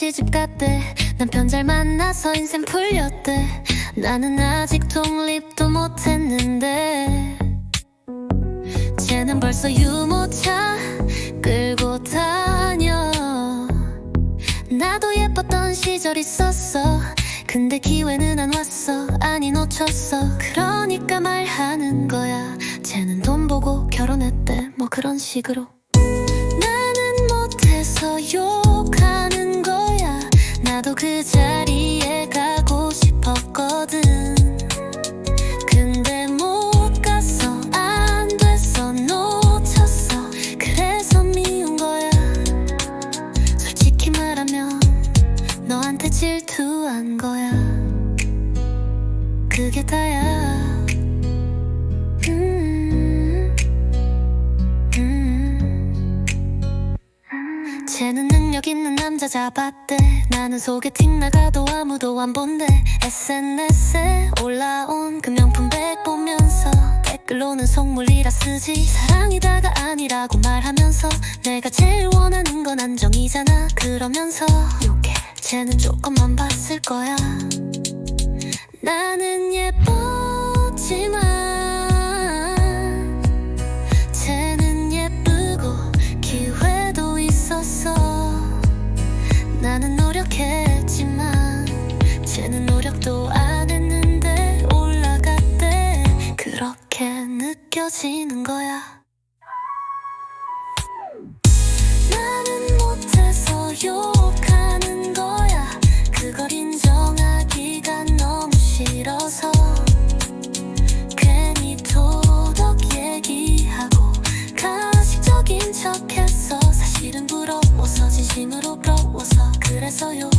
시집 갔대. 남편 잘 만나서 인생 풀렸대. 나는 아직 독립도 못했는데. 쟤는 벌써 유모차 끌고 다녀. 나도 예뻤던 시절 있었어. 근데 기회는 안 왔어. 아니 놓쳤어. 그러니까 말하는 거야. 쟤는 돈 보고 결혼했대. 뭐 그런 식으로 나도 그 자리에 가고 싶었거든. 근데 못 갔어 안 됐어 놓쳤어. 그래서 미운 거야. 솔직히 말하면 너한테 질투한 거야. 그게 다야 쟤는 능력 있는 남자 잡았대. 나는 소개팅 나가도 아무도 안 본대. SNS에 올라온 그 명품 백 보면서 댓글로는 속물이라 쓰지. 사랑이다가 아니라고 말하면서 내가 제일 원하는 건 안정이잖아. 그러면서 욕해 쟤는 조금만 봤을 거야. 나는 예뻤 느껴지는 거야. 나는 못해서 욕하는 거야. 그걸 인정하기가 너무 싫어서. 괜히 도덕 얘기하고 가식적인 척했어 사실은 부러워서 진심으로 부러워서 그래서 욕